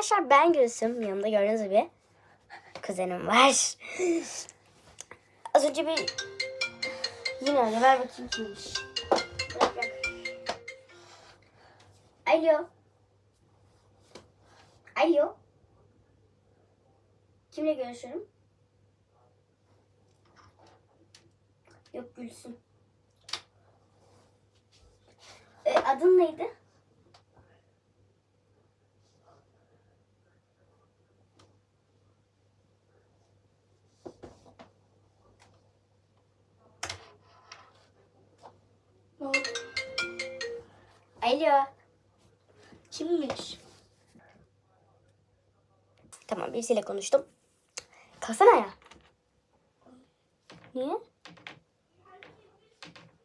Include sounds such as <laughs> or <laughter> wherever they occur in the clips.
arkadaşlar ben Gülsüm. Yanımda gördüğünüz gibi kuzenim var. Az önce bir yine öyle ver bakayım kimmiş. Alo. Alo. Kimle görüşüyorum? Yok Gülsüm. E, adın neydi? Ne oldu? Alo. Kimmiş? Tamam birisiyle konuştum. Kalsana ya. Niye?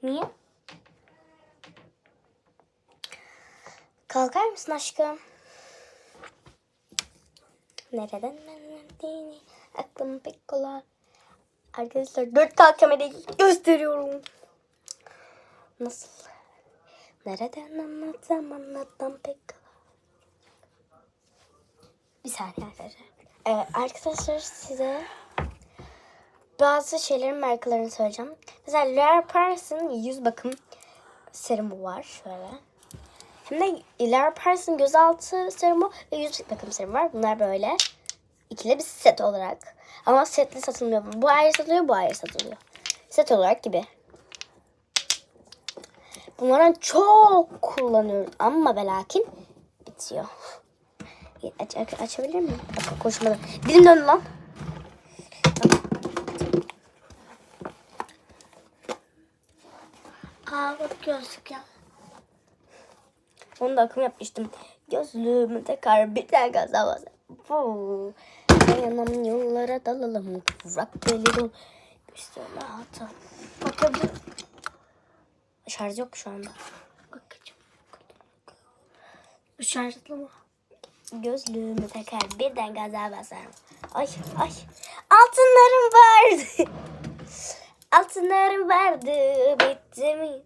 Niye? Kalkar mısın aşkım? Nereden geldiğini aklım pek kolay. Arkadaşlar dört kalk kamerayı gösteriyorum. Nasıl? Nereden anlatsam anlatsam pek kolay. Bir saniye arkadaşlar. Ee, arkadaşlar size bazı şeylerin markalarını söyleyeceğim. Mesela Lara Pars'ın yüz bakım serumu var şöyle. Hem de Lara Pars'ın gözaltı serumu ve yüz bakım serumu var. Bunlar böyle ikili bir set olarak. Ama setli satılmıyor. Bu ayrı satılıyor, bu ayrı satılıyor. Set olarak gibi. Bunlardan çok kullanıyoruz ama ve lakin bitiyor. Aç, aç, açabilir miyim? Bak koşmadı. Dilim döndü lan. Aa bak gözlük ya. Onu da akım yapmıştım. Gözlüğümü tekrar bir tane. Fuu. Dayanam yollara dalalım. Kıvrak deli dol. Bir sürü hata. Bakabilir Şarj yok şu anda. Bakacağım. Şarjlı mı? Gözlüğümü takar birden gaza basarım. Ay ay. Altınlarım vardı. <laughs> Altınlarım vardı. Bitti mi?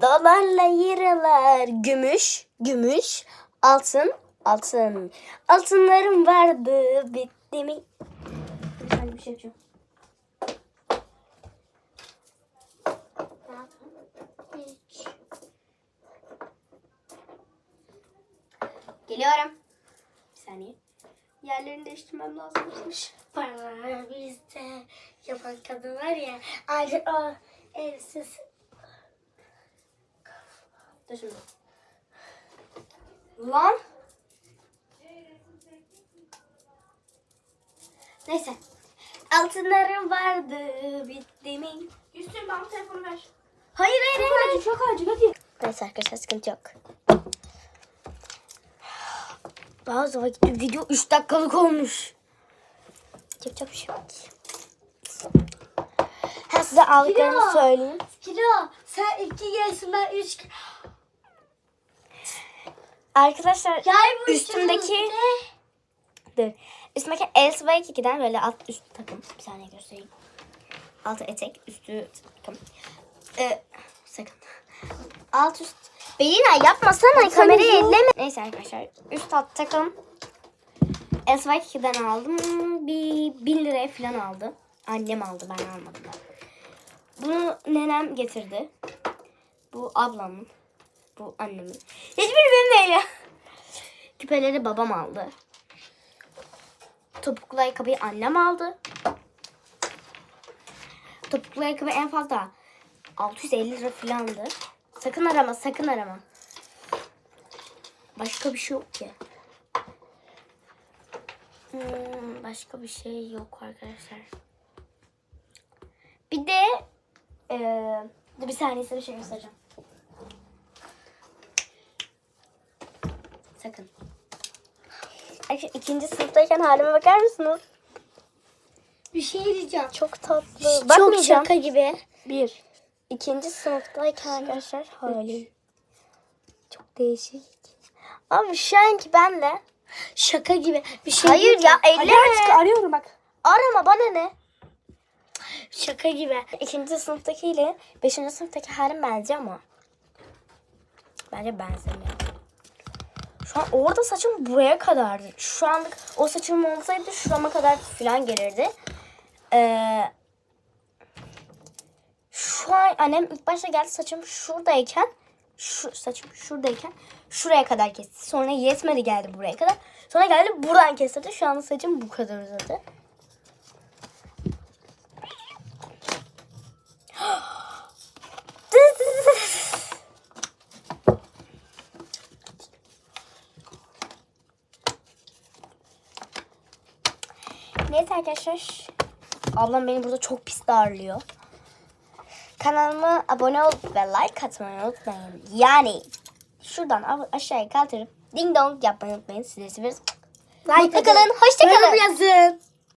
Dolarla liralar. Gümüş. Gümüş. Altın. Altın. Altınlarım vardı. Bitti mi? Ben bir şey yapacağım. Geliyorum. Bir saniye. Yerlerini değiştirmem lazımmış. Para bizde yapan kadın var ya. Ayrıca o elsiz. Dur şimdi. Lan. Neyse. Altınlarım vardı. Bitti mi? Üstün bana telefonu ver. Hayır hayır hayır. Çok acı hadi. Neyse arkadaşlar sıkıntı yok. Bazı vakit video 3 dakikalık olmuş. Yapacak bir şey yok. Ha size aldıklarımı söyleyeyim. Kilo sen iki gelsin ben üç. Arkadaşlar Yay bu üstümdeki dur. Üstümdeki Elsa 2'den böyle alt üst takım. Bir saniye göstereyim. Altı etek, üstü takım. Ee, sakın. Alt üst. Belina yapmasana kamerayı elleme. Neyse arkadaşlar üst alt takım. Elsa 2'den aldım. Bir 1000 liraya falan aldı. Annem aldı ben almadım. Bunu nenem getirdi. Bu ablamın. Bu annemin. Hiçbiri benim değil. Küpeleri babam aldı. Topuklu ayakkabıyı annem aldı. Topuklu ayakkabı en fazla 650 lira falandı. Sakın arama, sakın arama. Başka bir şey yok ki. Hmm, başka bir şey yok arkadaşlar. Bir de dur bir saniye size bir şey göstereceğim. Sakın. İkinci sınıftayken halime bakar mısınız? Bir şey diyeceğim. Çok tatlı. Çok Bakmayacağım. şaka gibi. Bir. İkinci sınıftayken arkadaşlar halim. Çok değişik. Abi şu anki benle. Şaka gibi. Bir şey Hayır ya. Hadi artık arıyorum bak. Arama bana ne? Şaka gibi. İkinci sınıftakiyle beşinci sınıftaki halim benziyor ama. Bence benzemiyor. Şu Şu an orada saçım buraya kadardı. Şu anlık o saçım olsaydı şurama kadar falan gelirdi. Ee, şu an annem ilk başta geldi saçım şuradayken şu saçım şuradayken şuraya kadar kesti. Sonra yetmedi geldi buraya kadar. Sonra geldi buradan kestirdi. Şu anda saçım bu kadar uzadı. <gasps> Neyse arkadaşlar. Ablam beni burada çok pis darlıyor. Kanalıma abone olup ve like atmayı unutmayın. Yani şuradan aşağıya kaldırıp ding dong yapmayı unutmayın. Sizi seviyoruz. Like Mutlu kalın. Hoşça kalın. Yorum yazın.